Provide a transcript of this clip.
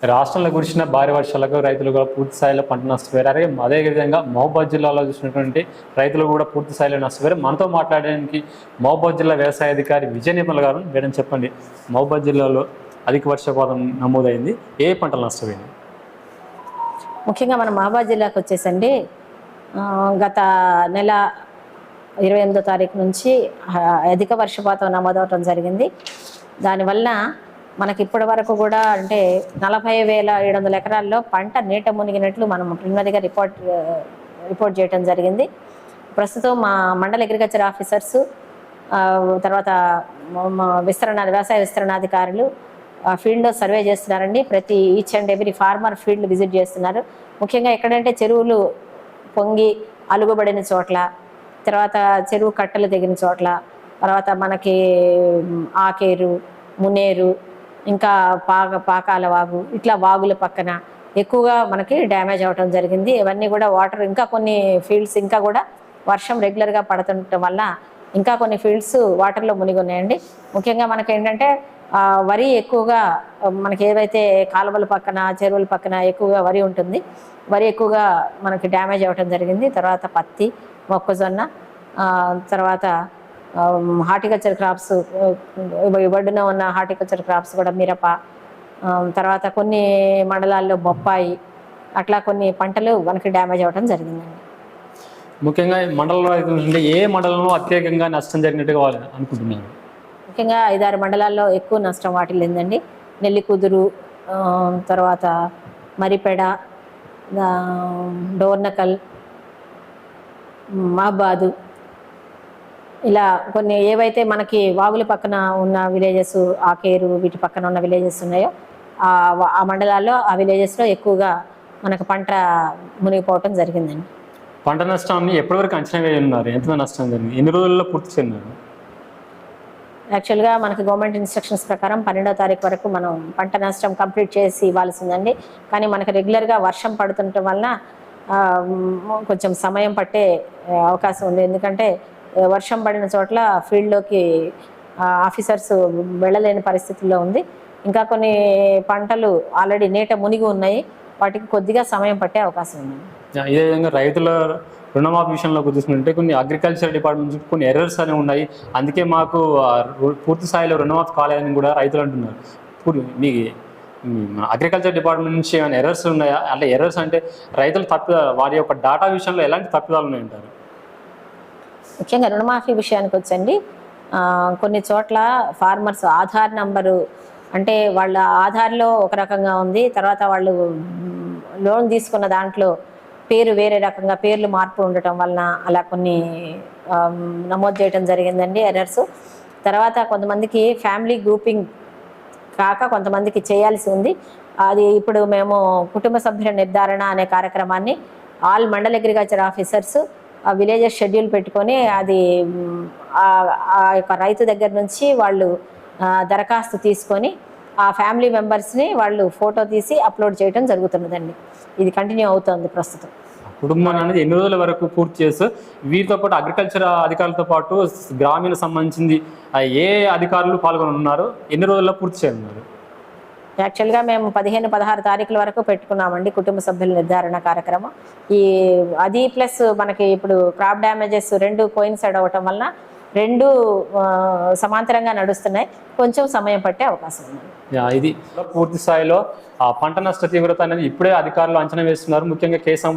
రాష్ట్రంలో కురిసిన భారీ వర్షాలకు రైతులు కూడా పూర్తి స్థాయిలో పంట నష్టపోయారు. అదే అదేవిధంగా మహబాద్ జిల్లాలో చూసినటువంటి రైతులు కూడా పూర్తి స్థాయిలో నష్టపోయారు. మనతో మాట్లాడడానికి మహబాద్ జిల్లా వ్యవసాయ అధికారి విజయ నిర్మల్ గారు మేడం చెప్పండి. మహబాద్ జిల్లాలో అధిక వర్షపాతం నమోదైంది. ఏ పంటలు నష్టపోయింది ముఖ్యంగా మన మహబాద్ జిల్లాకు వచ్చేసండి గత నెల ఇరవై ఎనిమిదో తారీఖు నుంచి అధిక వర్షపాతం నమోదవటం జరిగింది. దానివల్ల మనకి ఇప్పటి వరకు కూడా అంటే నలభై వేల ఏడు వందల ఎకరాల్లో పంట నీట మునిగినట్లు మనం ప్రిలిమినరీగా రిపోర్ట్ రిపోర్ట్ చేయడం జరిగింది. ప్రస్తుతం మా మండల అగ్రికల్చర్ ఆఫీసర్స్ తర్వాత విస్తరణ వ్యవసాయ విస్తరణాధికారులు ఫీల్డ్లో సర్వే చేస్తున్నారండి. ప్రతి each and every farmer field visit చేస్తున్నారు. ముఖ్యంగా ఎక్కడంటే చెరువులు పొంగి అలుగుబడిన చోట్ల తర్వాత చెరువు కట్టలు తెగిన చోట్ల తర్వాత మనకి ఆకేరు మునేరు ఇంకా పాక పాకాల వాగు ఇట్లా వాగుల పక్కన ఎక్కువగా మనకి డ్యామేజ్ అవ్వటం జరిగింది. ఇవన్నీ కూడా వాటర్ ఇంకా కొన్ని ఫీల్డ్స్ ఇంకా కూడా వర్షం రెగ్యులర్గా పడుతుండటం వల్ల ఇంకా కొన్ని ఫీల్డ్స్ వాటర్లో మునిగి ఉన్నాయండి ముఖ్యంగా మనకి ఏంటంటే వరి ఎక్కువగా మనకి ఏవైతే కాలువల పక్కన చెరువుల పక్కన ఎక్కువగా వరి ఉంటుంది వరి ఎక్కువగా మనకి డ్యామేజ్ అవ్వటం జరిగింది. తర్వాత పత్తి మొక్కజొన్న తర్వాత హార్టికల్చర్ క్రాప్స్ ఒడ్డున ఉన్న హార్టికల్చర్ క్రాప్స్ కూడా మిరప తర్వాత కొన్ని మండలాల్లో బొప్పాయి అట్లా కొన్ని పంటలు మనకి డ్యామేజ్ అవ్వటం జరిగిందండి. ముఖ్యంగా మండలంలో ఏ మండలంలో అత్యధికంగా నష్టం జరిగినట్టుగా వాళ్ళు అనుకుంటున్నారు? ముఖ్యంగా ఐదారు మండలాల్లో ఎక్కువ నష్టం వాటిల్లిందండి నెల్లికుదురు తర్వాత మరిపెడ డోర్నకల్ మహబాదు ఇలా కొన్ని ఏవైతే మనకి వాగుల పక్కన ఉన్న విలేజెస్ ఆకేరు వీటి పక్కన ఉన్న విలేజెస్ ఉన్నాయో ఆ మండలాల్లో ఆ విలేజెస్లో ఎక్కువగా మనకు పంట మునిగిపోవటం జరిగిందండి. పంట నష్టాన్ని ఎప్పటివరకు అంచనా వేయి ఉన్నారు ఎంత నష్టం జరిగింది? ఎన్ని రోజుల్లో పూర్తి చెందారు యాక్చువల్గా మనకి గవర్నమెంట్ ఇన్స్ట్రక్షన్స్ ప్రకారం పన్నెండో తారీఖు వరకు మనం పంట నష్టం కంప్లీట్ చేసి ఇవ్వాల్సిందండి. కానీ మనకి రెగ్యులర్గా వర్షం పడుతుండటం వలన కొంచెం సమయం పట్టే అవకాశం ఉంది. ఎందుకంటే వర్షం పడిన చోట్ల ఫీల్డ్లోకి ఆఫీసర్స్ వెళ్ళలేని పరిస్థితుల్లో ఉంది. ఇంకా కొన్ని పంటలు ఆల్రెడీ నీట మునిగి ఉన్నాయి. వాటికి కొద్దిగా సమయం పట్టే అవకాశం ఉంది. ఇదే విధంగా రైతుల రుణమాఫీ విషయంలో చూసుకుంటే కొన్ని అగ్రికల్చర్ డిపార్ట్మెంట్ నుంచి కొన్ని ఎర్రర్స్ అనేవి ఉన్నాయి. అందుకే మాకు పూర్తి స్థాయిలో రుణమాఫీ కాలేదని కూడా రైతులు అంటున్నారు. ఇప్పుడు మీ అగ్రికల్చర్ డిపార్ట్మెంట్ నుంచి ఏమైనా ఎర్రర్స్ ఉన్నాయా? అంటే ఎర్రర్స్ అంటే రైతులు తప్పి వారి యొక్క డాటా విషయంలో ఎలాంటి తప్పిదాలు ఉన్నాయంటారు? ముఖ్యంగా రుణమాఫీ విషయానికి వచ్చండి కొన్ని చోట్ల ఫార్మర్స్ ఆధార్ నంబరు అంటే వాళ్ళ ఆధార్లో ఒక రకంగా ఉంది తర్వాత వాళ్ళు లోన్ తీసుకున్న దాంట్లో పేరు వేరే రకంగా పేర్లు మార్పు ఉండటం వలన అలా కొన్ని నమోదు చేయడం జరిగిందండి ఎర్రర్స్. తర్వాత కొంతమందికి ఫ్యామిలీ గ్రూపింగ్ కాక కొంతమందికి చేయాల్సి ఉంది. అది ఇప్పుడు మేము కుటుంబ సభ్యుల నిర్ధారణ అనే కార్యక్రమాన్ని all mandal agriculture officers villages schedule పెట్టుకొని అది ఆ- యొక్క రైతు దగ్గర నుంచి వాళ్ళు దరఖాస్తు తీసుకొని ఆ ఫ్యామిలీ మెంబర్స్ని వాళ్ళు ఫోటో తీసి అప్లోడ్ చేయడం జరుగుతున్నదండి. ఇది కంటిన్యూ అవుతుంది ప్రస్తుతం. కుటుంబం అనేది ఎన్ని రోజుల వరకు పూర్తి చేస్తూ వీరితో పాటు అగ్రికల్చర్ అధికారులతో పాటు గ్రామీణ సంబంధించింది ఏ అధికారులు పాల్గొని ఉన్నారు ఎన్ని రోజుల్లో పూర్తి చేయనున్నారు? యాక్చువల్గా మేము పదిహేను పదహారు తారీఖుల వరకు పెట్టుకున్నామండి కుటుంబ సభ్యుల నిర్ధారణ కార్యక్రమం. ఈ అది ప్లస్ మనకి ఇప్పుడు క్రాప్ డ్యామేజెస్ రెండు కోయిన్సైడ్ అవ్వటం వలన రెండు సమాంతరంగా నడుస్తున్నాయి. కొంచెం సమయం పట్టే అవకాశం ఉంది. ఇది పూర్తి స్థాయిలో పంట నష్ట తీవ్రత అనేది ఇప్పుడే అధికారులు అంచనా వేస్తున్నారు. ముఖ్యంగా కేసం